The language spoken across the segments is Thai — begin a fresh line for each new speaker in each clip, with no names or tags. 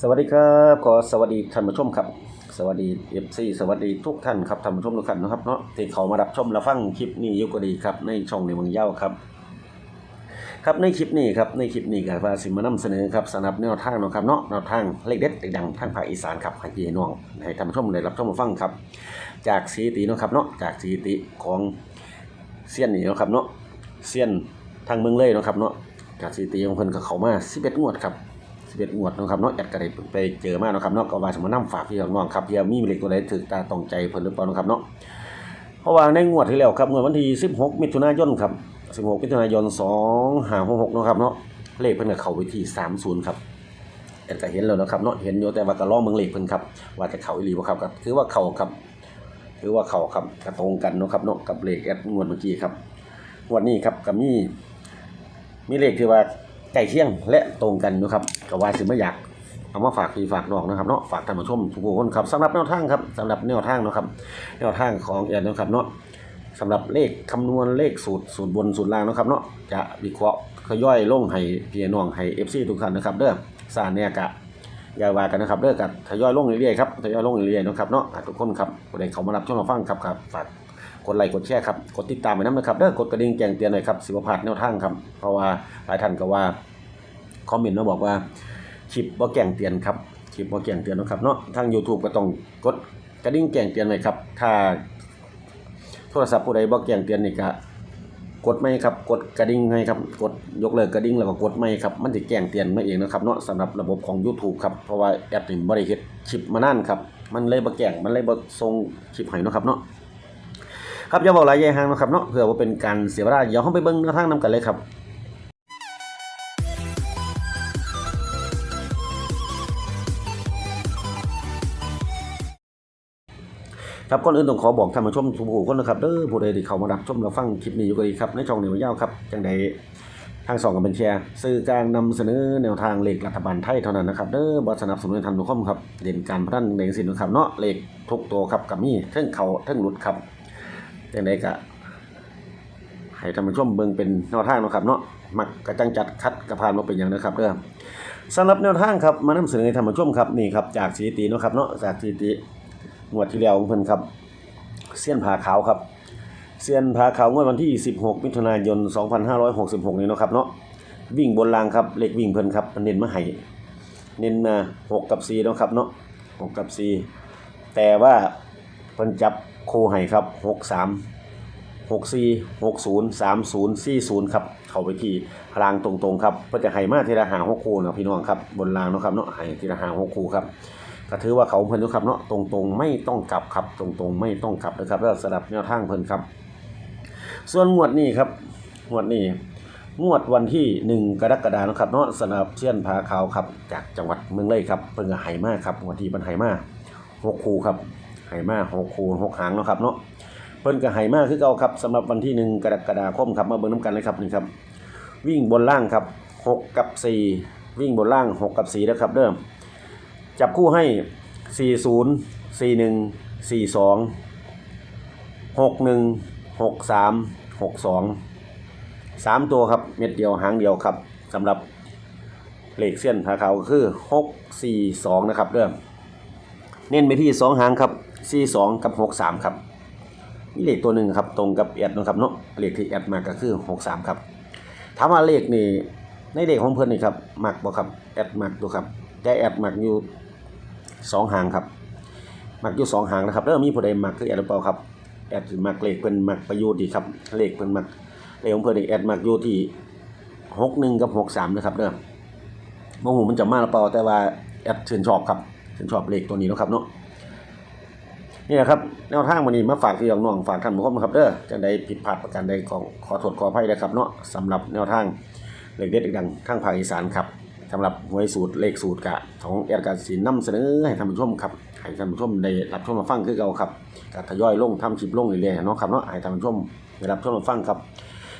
สวัสดีครับขอสวัสดีท่านผู้ชมครับ สวัสดีเอฟซีสวัสดีทุกท่านครับท่านผู้ชมทุกท่านนะครับเนาะที่เขามารับชมและฟังคลิปนี้ยุก็ดีครับในช่องในเมืองเย้าครับ ครับในคลิปนี้ครับในคลิปนี้ก็ว่าสิมานำเสนอครับสำหรับแนวทางนะครับเนาะแนวทางเลขเด็ดเลขดังทางภาคอีสานครับให้พี่น้องให้ท่านผู้ชมได้รับชมรับฟังครับ จากสถิตินะครับเนาะจากสถิติของเซียนนี่นะครับเนาะเซียนทางเมืองเลยนะครับเนาะจากสถิติของเพิ่นก็เข้ามา11งวดครับ 11งวดนะครับเนาะแอดก็ได้ไปเจอมาเนะครับเนาะก็ว่าสมานำฝากพี่น้องครับเพื่อมีเลขตัวใดถึกตาตองใจเพิ่นหรือเปล่านะครับเนาะเพราะว่าในงวดที่แล้วครับงวดวันที่16มิถุนายนครับ16มิถุนายน2566เนะครับเนาะเลขเพิ่นก็เข้าไปที่30ครับแอดก็เห็นแล้วนะครับเนาะเห็นอยู่แต่ว่าก็รอเมืองเลขเพิ่นครับว่าจะเข้าอีหลีบ่ครับก็ถือว่าเข้าครับถือว่าเข้าครับก็ตรงกันนะครับเนาะกับเลขแอดงวดเมื่อกี้ครับงวดนี้ครับก็มีมีเลขที่ว่า ใกล้เคียงและตรงกันนะครับก็ว่าสิไม่อยากเอามาฝากพี่ฝากน้องนะครับเนาะฝากท่านผู้ชมทุกคนครับสำหรับแนวทางครับสำหรับแนวทางนะครับแนวทางของแอนนะครับเนาะสำหรับเลขคำนวณเลขสูตรสูตรบนสูตรล่างนะครับเนาะจะวิเคราะห์ขย่อยลงให้พี่น้องให้เอฟซีทุกท่านนะครับเด้อสาเนี่ยกะยาวากันนะครับเด้อกันทยอยลงเรื่อยๆครับทยอยลงเรื่อยๆนะครับเนาะทุกคนครับผู้ใดเขามารับชมมาฟังครับครับฝากกดไลค์กดแชร์ครับกดติดตามไปน้ำนะครับเด้อกดกระดิ่งแจ้งเตือนหน่อยครับสิบพลาดแนวทางครับเพราะว่าหลายท่านก็ว่า คอมเมนต์มาบอกว่าคลิปบ่แจ้งเตือนครับคลิปบ่แจ้งเตือนนะครับเนาะทาง YouTube ก็ต้องกดกระดิ่งแจ้งเตือนหน่อยครับถ้าโทรศัพท์ผู้ใดบ่แจ้งเตือนนี่ก็กดไม่ครับกดกระดิ่งให้ครับกดยกเลิกกระดิ่งแล้วก็กดไม่ครับมันจะแจ้งเตือนมาเองนะครับเนาะสำหรับระบบของ YouTube ครับเพราะว่าแอปนี่บ่ได้เฮ็ดคลิปมานานครับมันเลยบ่แจ้งมันเลยบ่ส่งคลิปให้เนาะครับเนาะครับอย่าบอกหลายอยายห่างนะครับเนาะเพื่อว่าเป็นการเสียเวลาเดี๋ยวเราไปเบิ่งแนวทางนำกันเลยครับ ครับก่อนอื่นต้องขอบอกท่านผู้ชมทุกคนนะครับเด้อผู้ใดที่เข้ามารับชมและฟังคลิปนี้อยู่ก็ดีครับในช่องนี้มันยาวครับจังใดทางสองกันเป็นแชร์สื่อกลางนำเสนอแนวทางเลขรัฐบาลไทยเท่านั้นนะครับเด้อบสนับสนุนท่านทุกคนครับเด่นการพนันเด่นสินนะครับเนาะเลขทุกตัวครับกับมีเท่งเขาเท่งหลุดครับจังไดก็ให้ท่านผู้ชมเบิ่งเป็นแนวทางนะครับเนาะมักกระจังจัดคัดกระพานมาเป็นอย่างนะครับเด้อสำหรับแนวทางครับมานำเสนอให้ท่านผู้ชมครับนี่ครับจากสถิติเนาะครับเนาะจากสถิติ งวดที่แล้วของเพิ่นครับ เสี้ยนผาขาวครับ เสี้ยนผาขาวงวดวันที่ 16 มิถุนายน 2566 นี้เนาะครับเนาะวิ่งบนรางครับเลขวิ่งเพิ่นครับเน้นมาให้เน้นมา6กับ4เนาะครับเนาะ6กับ 4 แต่ว่าเพิ่นจับคู่ให้ครับ 63หกสี่หกศูนย์สามศูนย์สี่ศูนย์ครับ เข้าไปที่รางตรงๆครับเพื่อจะให้มาทีละหาหกคู่นะพี่น้องครับ บนรางเนาะครับเนาะให้ทีละหาหกคู่ครับ ก็ถือว่าเขาเพิ่นนาะครับเนาะตรงๆไม่ต้องกลับครับตรงๆไม่ต้องกลับนะครับแล้วสำหรับแนวทางเพิ่นครับ ส่วนงวดนี้ครับงวดนี้งวดวันที่หนึ่งกรกฎาคมนะครับเนาะสำหรับเชียนผาขาวครับจากจังหวัดเมืองเลยครับเพิ่นก็ไหมากครับวันที่เพิ่นไหมากหกคูครับไหมากหกคูหกหางเนาะครับเนาะเพิ่นก็ให้มากคือเก่าครับสำหรับวันที่หนึ่งกรกฎาคมครับมาเบิ่งน้ำกันเลยครับนี่ครับ วิ่งบนล่างครับหกกับสี่วิ่งบนล่างหกกับสี่นะครับเริ่ม จับคู่ให้สี่ศูนย์สี่หนึ่งสี่สองหกหนึ่งหกสามหกสองสามตัวครับ เม็ดเดียวหางเดียวครับสำหรับเลขเส้นผาขาวก็คือหกสี่สองนะครับเริ่มเน้นไปที่สองหางครับสี่สองกับหกสามครับมีเลขตัวหนึ่งครับตรงกับแอดนะครับเนาะเลขที่แอดมาก็คือหกสามครับถามว่าเลขนี่ในเลขของเพื่อนนี่ครับมักบ่ครับแอดมักดูครับแต่แอดมักอยู่ สองหางครับมักอยู่สองหางนะครับแล้วมีผู้ใดมักคือแอดหรือเปล่าครับแอดมักเลขเพิ่นมักประโยชน์ดีครับเลขเพิ่นมักเลขของเพิ่นนี่แอดมักอยู่ที่หกหนึ่งกับหกสามนะครับเด้อบ่ฮู้มันจะมาหรือเปล่าแต่ว่าแอดชื่นชอบครับชื่นชอบเลขตัวนี้นะครับเนาะนี่แหละครับแนวทางวันนี้มาฝากพี่น้องฝากท่านผู้ชมครับเด้อจังใดผิดพลาดประการใดของขอโทษขออภัยนะครับเนาะสำหรับแนวทางเลขเด็ดเลขดังทางภาคอีสานครับ สำหรับหวยสูตรเลขสูตรกะของแอดการศิลป์นำเสนอให้ท่านผู้ชมครับให้ท่านผู้ชมได้รับชมมาฟังคือเก่าครับก็ทยอยลงทำคลิปลงเรื่อยๆเนาะครับเนาะให้ท่านผู้ชมได้รับชมมาฟังครับ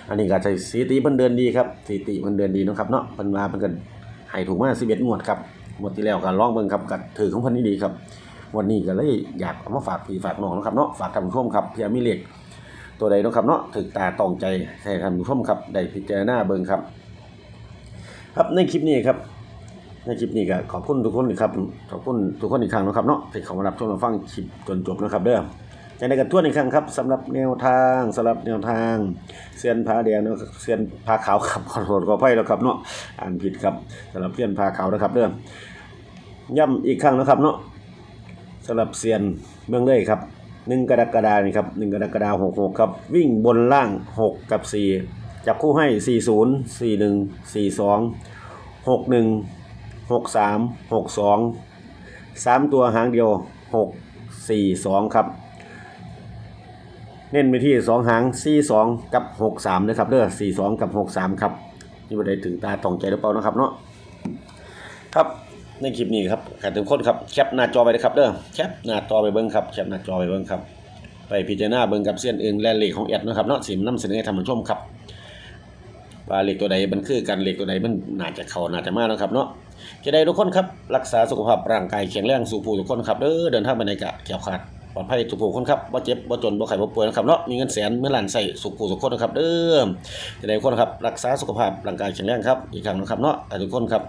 อันนี้ก็จะสถิติเพิ่นเดือนดีครับสถิติเพิ่นเดือนดีเนาะครับเนาะเพิ่นมาเพิ่นก็ให้ถูกมา11งวดครับงวดที่แล้วก็ลองเบิ่งครับก็ถือของเพิ่นนี่ดีครับวันนี้ก็เลยอยากเอามาฝากพี่ฝากน้องนะครับเนาะฝากท่านผู้ชมครับเพื่อมีเลขตัวใดนะครับเนาะถึกตาตองใจให้ท่านผู้ชมครับได้พิจารณาเบิ่งครับ ครับในคลิปนี้ครับ ในคลิปนี้ก็ขอบคุณทุกคนครับขอบคุณทุกคนอีกครั้งนะครับเนาะที่เข้ามารับชมรับฟังคลิปจนจบนะครับเด้อจะได้กันทั่วนอีกครั้งครับสำหรับแนวทางสำหรับแนวทางเซียนพาแดงเนาะเซียนพาขาวครับขอโทษขออภัยแล้วครับเนาะอ่านผิดครับสำหรับเซียนพาขาวนะครับเด้อย้ำอีกครั้งนะครับเนาะสำหรับเซียนเมืองเลยครับหนึ่งกรกฎาคมนี่ครับหนึ่งกรกฎาคมหกหกครับวิ่งบนล่างหกกับสี่ จับคู่ให้สี่ศูนย์สี่หนึ่งสี่สองหกหนึ่งหกสามหกสองสามตัวหางเดียวหกสี่สองครับ เน้นไปที่สองหางสี่สองกับหกสามนะครับเด้อสี่สองกับหกสามครับ นี่ประเด็ถึงตาตองใจหรือเปล่านะครับเนาะครับในคลิปนี้ครับขอบทุกคนครับแคปหน้าจอไปเลยครับเด้อแคปหน้าจอไปเบิ้งครับแคปหน้าจอไปเบิ้งครับไปพิจารณาเบิ้งกับเส้นเอื่นและเลขของแอดนะครับเนาะสิมนำเสนอให้ท่านผู้ชมครับ ว่าเหล็กตัวใดมันคือกันเหล็กตัวใดมันน่าจะเขาน่าจะมากนะครับเนาะจะได้ทุกคนครับรักษาสุขภาพร่างกายแข็งแรงสู่ผู้ทุกคนครับเด้อเดินทางไปในกะเขียวขาดปลอดภัยทุกผู้คนครับบ่เจ็บบ่จนบ่ไข้บ่ป่วยนะครับเนาะมีเงินแสนเมื่อหลานใส่สุขผู้ทุกคนนะครับเด้อจะได้ทุกคนครับรักษาสุขภาพร่างกายแข็งแรงครับอีกครั้งนะครับเนาะทุกคนครับ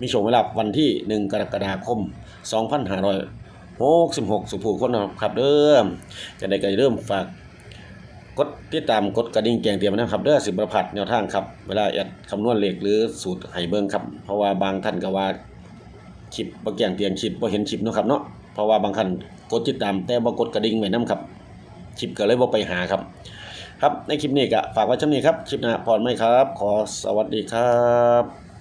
มีโชคเวลาวันที่ 1 กรกฎาคม 2566สุภูคนนะครับเด้อจะได้ก็เริ่มฝาก กดติดตามกดกระดิ่งแจ้งเตือนนะครับเด้อสิบประพัดแนวทางครับเวลาแอดคำนวณเลขหรือสูตรให้เบิ่งครับเพราะว่าบางท่านก็ว่าคลิปบ่แจ้งเตือนคลิปบ่เห็นคลิปเนาะครับเนาะเพราะว่าบางท่านกดติดตามแต่บ่กดกระดิ่งไว้นํครับคลิปก็เลยบ่ไปหาครับ ครับในคลิปนี้ก็ฝากไว้ช่ำนี้ครับคลิปหน้าพรไหมครับ ขอสวัสดีครับ